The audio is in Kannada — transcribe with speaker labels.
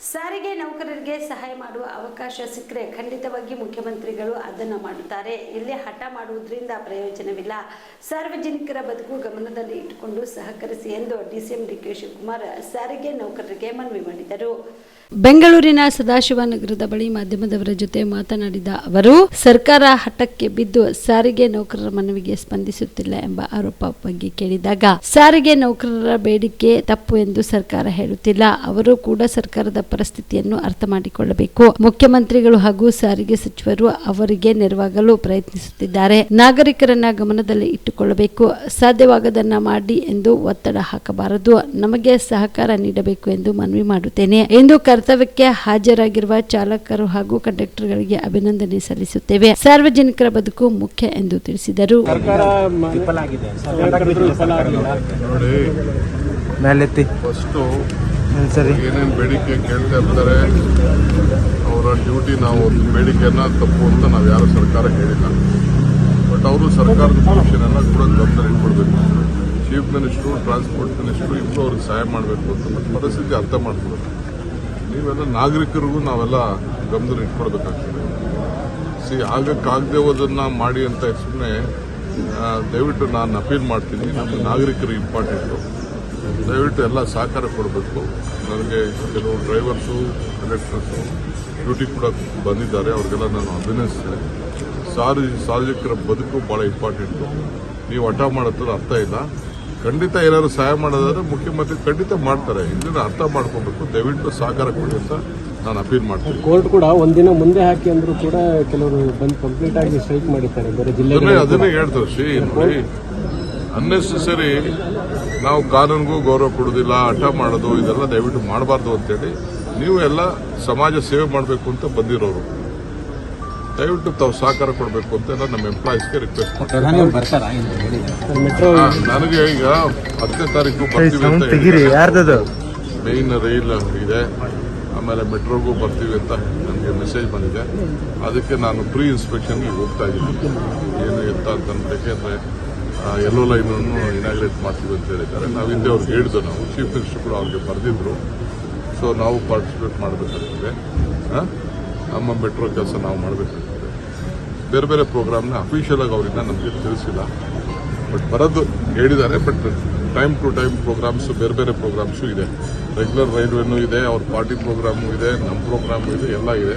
Speaker 1: ಸಾರಿಗೆ ನೌಕರರಿಗೆ ಸಹಾಯ ಮಾಡುವ ಅವಕಾಶ ಸಿಕ್ಕರೆ ಖಂಡಿತವಾಗಿ ಮುಖ್ಯಮಂತ್ರಿಗಳು ಅದನ್ನು ಮಾಡುತ್ತಾರೆ. ಇಲ್ಲಿ ಹಠ ಮಾಡುವುದರಿಂದ ಪ್ರಯೋಜನವಿಲ್ಲ. ಸಾರ್ವಜನಿಕರ ಬದುಕು ಗಮನದಲ್ಲಿ ಇಟ್ಟುಕೊಂಡು ಸಹಕರಿಸಿ ಎಂದು ಡಿಸಿಎಂ ಡಿಕೆ ಶಿವಕುಮಾರ್ ಸಾರಿಗೆ ನೌಕರರಿಗೆ ಮನವಿ ಮಾಡಿದರು. ಬೆಂಗಳೂರಿನ ಸದಾಶಿವನಗರದ ಬಳಿ ಮಾಧ್ಯಮದವರ ಜೊತೆ ಮಾತನಾಡಿದ ಅವರು, ಸರ್ಕಾರ ಹಠಕ್ಕೆ ಬಿದ್ದು ಸಾರಿಗೆ ನೌಕರರ ಮನವಿಗೆ ಸ್ಪಂದಿಸುತ್ತಿಲ್ಲ ಎಂಬ ಆರೋಪ ಬಗ್ಗೆ ಕೇಳಿದಾಗ, ಸಾರಿಗೆ ನೌಕರರ ಬೇಡಿಕೆ ತಪ್ಪು ಎಂದು ಸರ್ಕಾರ ಹೇಳುತ್ತಿಲ್ಲ. ಅವರು ಕೂಡ ಸರ್ಕಾರದ ಪರಿಸ್ಥಿತಿಯನ್ನು ಅರ್ಥ ಮಾಡಿಕೊಳ್ಳಬೇಕು. ಮುಖ್ಯಮಂತ್ರಿಗಳು ಹಾಗೂ ಸಾರಿಗೆ ಸಚಿವರು ಅವರಿಗೆ ನೆರವಾಗಲು ಪ್ರಯತ್ನಿಸುತ್ತಿದ್ದಾರೆ. ನಾಗರಿಕರನ್ನ ಗಮನದಲ್ಲಿ ಇಟ್ಟುಕೊಳ್ಳಬೇಕು. ಸಾಧ್ಯವಾಗದನ್ನ ಮಾಡಿ ಎಂದು ಒತ್ತಡ ಹಾಕಬಾರದು. ನಮಗೆ ಸಹಕಾರ ನೀಡಬೇಕು ಎಂದು ಮನವಿ ಮಾಡುತ್ತೇನೆ. ಎಂದು ಕರ್ತವ್ಯಕ್ಕೆ ಹಾಜರಾಗಿರುವ ಚಾಲಕರು ಹಾಗೂ ಕಂಡಕ್ಟರ್ಗಳಿಗೆ ಅಭಿನಂದನೆ ಸಲ್ಲಿಸುತ್ತೇವೆ. ಸಾರ್ವಜನಿಕರ ಬದುಕು ಮುಖ್ಯ ಎಂದು ತಿಳಿಸಿದರು.
Speaker 2: ಸರ್ಕಾರ
Speaker 3: ಸರಿ.
Speaker 4: ಏನೇನು ಬೇಡಿಕೆ ಕೇಳ್ತಾ ಇರ್ತಾರೆ, ಅವರ ಡ್ಯೂಟಿ ನಾವು ಬೇಡಿಕೆಯನ್ನು ತಪ್ಪು ಅಂತ ನಾವು ಯಾರು ಸರ್ಕಾರ ಹೇಳಿಲ್ಲ. ಬಟ್ ಅವರು ಸರ್ಕಾರದ ಪೊಸಿಷನನ್ನ ಕೂಡ ಗಮನದಲ್ಲಿ ಇಟ್ಕೊಡ್ಬೇಕು ಚೀಫ್ ಮಿನಿಸ್ಟ್ರು ಟ್ರಾನ್ಸ್ಪೋರ್ಟ್ ಮಿನಿಸ್ಟ್ರು ಇಬ್ಬರು ಅವ್ರಿಗೆ ಸಹಾಯ ಮಾಡಬೇಕು ಅಂತ ಪರಿಸ್ಥಿತಿ ಅರ್ಥ ಮಾಡ್ಕೊಳ್ಬೇಕು ನೀವೆಲ್ಲ ನಾಗರಿಕರಿಗೂ ನಾವೆಲ್ಲ ಗಮನ ಇಟ್ಕೊಳ್ಬೇಕಾಗ್ತದೆ. ಸಿ ಆಗಕ್ಕಾಗದೆ ಹೋದನ್ನ ಮಾಡಿ ಅಂತ ಸುಮ್ಮನೆ ದಯವಿಟ್ಟು ನಾನು ಅಪೀಲ್ ಮಾಡ್ತೀನಿ. ನಮ್ಮ ನಾಗರಿಕರು ಇಂಪಾರ್ಟೆಂಟು ದಯವಿಟ್ಟು ಎಲ್ಲ ಸಹಕಾರ ಕೊಡಬೇಕು. ನನಗೆ ಕೆಲವು ಡ್ರೈವರ್ಸು ಕಂಡಕ್ಟರ್ಸು ಡ್ಯೂಟಿ ಕೂಡ ಬಂದಿದ್ದಾರೆ. ಅವ್ರಿಗೆಲ್ಲ ನಾನು ಅಭಿನಯಿಸ್ತೇನೆ ಸಾರಿ ಸಾರ್ವಜನಿಕರ ಬದುಕು ಭಾಳ ಇಂಪಾರ್ಟೆಂಟು. ನೀವು ಹಠ ಮಾಡೋದ್ರ ಅರ್ಥ ಇಲ್ಲ. ಖಂಡಿತ ಏನಾದ್ರು ಸಹಾಯ ಮಾಡೋದಾದ್ರೆ ಮುಖ್ಯಮಂತ್ರಿ ಖಂಡಿತ ಮಾಡ್ತಾರೆ. ಇದನ್ನ ಅರ್ಥ ಮಾಡ್ಕೋಬೇಕು. ದಯವಿಟ್ಟು ಸಹಕಾರ ಕೊಡಿ ಅಂತ ನಾನು ಅಪೀಲ್ ಮಾಡ್ತೀನಿ.
Speaker 2: ಕೋರ್ಟ್ ಕೂಡ ಒಂದಿನ ಮುಂದೆ ಹಾಕಿ ಅಂದ್ರೂ ಕೂಡ ಕೆಲವರು ಬಂದು ಕಂಪ್ಲೀಟ್ ಆಗಿ ಸ್ಟ್ರೈಕ್ ಮಾಡಿದ್ದಾರೆ. ಬೇರೆ ಜಿಲ್ಲೆ
Speaker 4: ಅದನ್ನೇ ಹೇಳ್ತಾರೆ ಶ್ರೀ ಅನ್ನೆಸೆಸರಿ ನಾವು ಕಾನೂನಿಗೂ ಗೌರವ ಕೊಡೋದಿಲ್ಲ ಹಠ ಮಾಡೋದು ಇದೆಲ್ಲ ದಯವಿಟ್ಟು ಮಾಡಬಾರ್ದು ಅಂತೇಳಿ ನೀವು ಎಲ್ಲ ಸಮಾಜ ಸೇವೆ ಮಾಡಬೇಕು ಅಂತ ಬಂದಿರೋರು. ದಯವಿಟ್ಟು ತಾವು ಸಹಕಾರ ಕೊಡಬೇಕು ಅಂತ ಎಲ್ಲ ನಮ್ಮ ಎಂಪ್ಲಾಯೀಸ್ಗೆ ರಿಕ್ವೆಸ್ಟ್ ಮಾಡ್ತೀನಿ ನನಗೆ ಈಗ ಹತ್ತನೇ ತಾರೀಕು ಬರ್ತೀವಿ ಅಂತ
Speaker 3: ತೆಗಿರಿ ಯಾರ್ದದು?
Speaker 4: ಮೇಯ್ನ್ ರೈಲ್ ಇದೆ ಆಮೇಲೆ ಮೆಟ್ರೋಗೂ ಬರ್ತೀವಿ ಅಂತ ನನಗೆ ಮೆಸೇಜ್ ಬಂದಿದೆ. ಅದಕ್ಕೆ ನಾನು ಪ್ರೀ ಇನ್ಸ್ಪೆಕ್ಷನ್ಗೆ ಹೋಗ್ತಾ ಇದ್ದೀನಿ. ಏನು ಎತ್ತ ಅಂತ ಯಾಕೆಂದರೆ ಎಲ್ಲೋ ಲೈನನ್ನು ಇನಾಗ್ರೇಟ್ ಮಾಡ್ತೀವಿ ಅಂತ ಹೇಳಿದ್ದಾರೆ. ನಾವು ಹಿಂದೆ ಅವ್ರಿಗೆ ಹೇಳಿದ್ದು ನಾವು. ಚೀಫ್ ಮಿನಿಸ್ಟರ್ ಕೂಡ ಅವ್ರಿಗೆ ಬರೆದಿದ್ರು. ಸೊ ನಾವು ಪಾರ್ಟಿಸಿಪೇಟ್ ಮಾಡಬೇಕಾಗ್ತದೆ? ನಮ್ಮ ಮೆಟ್ರೋ ಕೆಲಸ ನಾವು ಮಾಡಬೇಕಾಗ್ತದೆ. ಬೇರೆ ಬೇರೆ ಪ್ರೋಗ್ರಾಮ್ನ ಅಫಿಷಿಯಲ್ ಆಗಿ ಅವರಿಂದ ನಮಗೆ ತಿಳಿಸಿಲ್ಲ. ಬಟ್ ಬರೋದು ಹೇಳಿದ್ದಾರೆ but time to time programs ಬೇರೆ ಬೇರೆ ಪ್ರೋಗ್ರಾಮ್ಸು ಇದೆ. ರೆಗ್ಯುಲರ್ ರೈಲ್ವೆನೂ ಇದೆ, ಅವ್ರ ಪಾರ್ಟಿ ಪ್ರೋಗ್ರಾಮು ಇದೆ ನಮ್ಮ ಪ್ರೋಗ್ರಾಮು ಇದೆ, ಎಲ್ಲ ಇದೆ.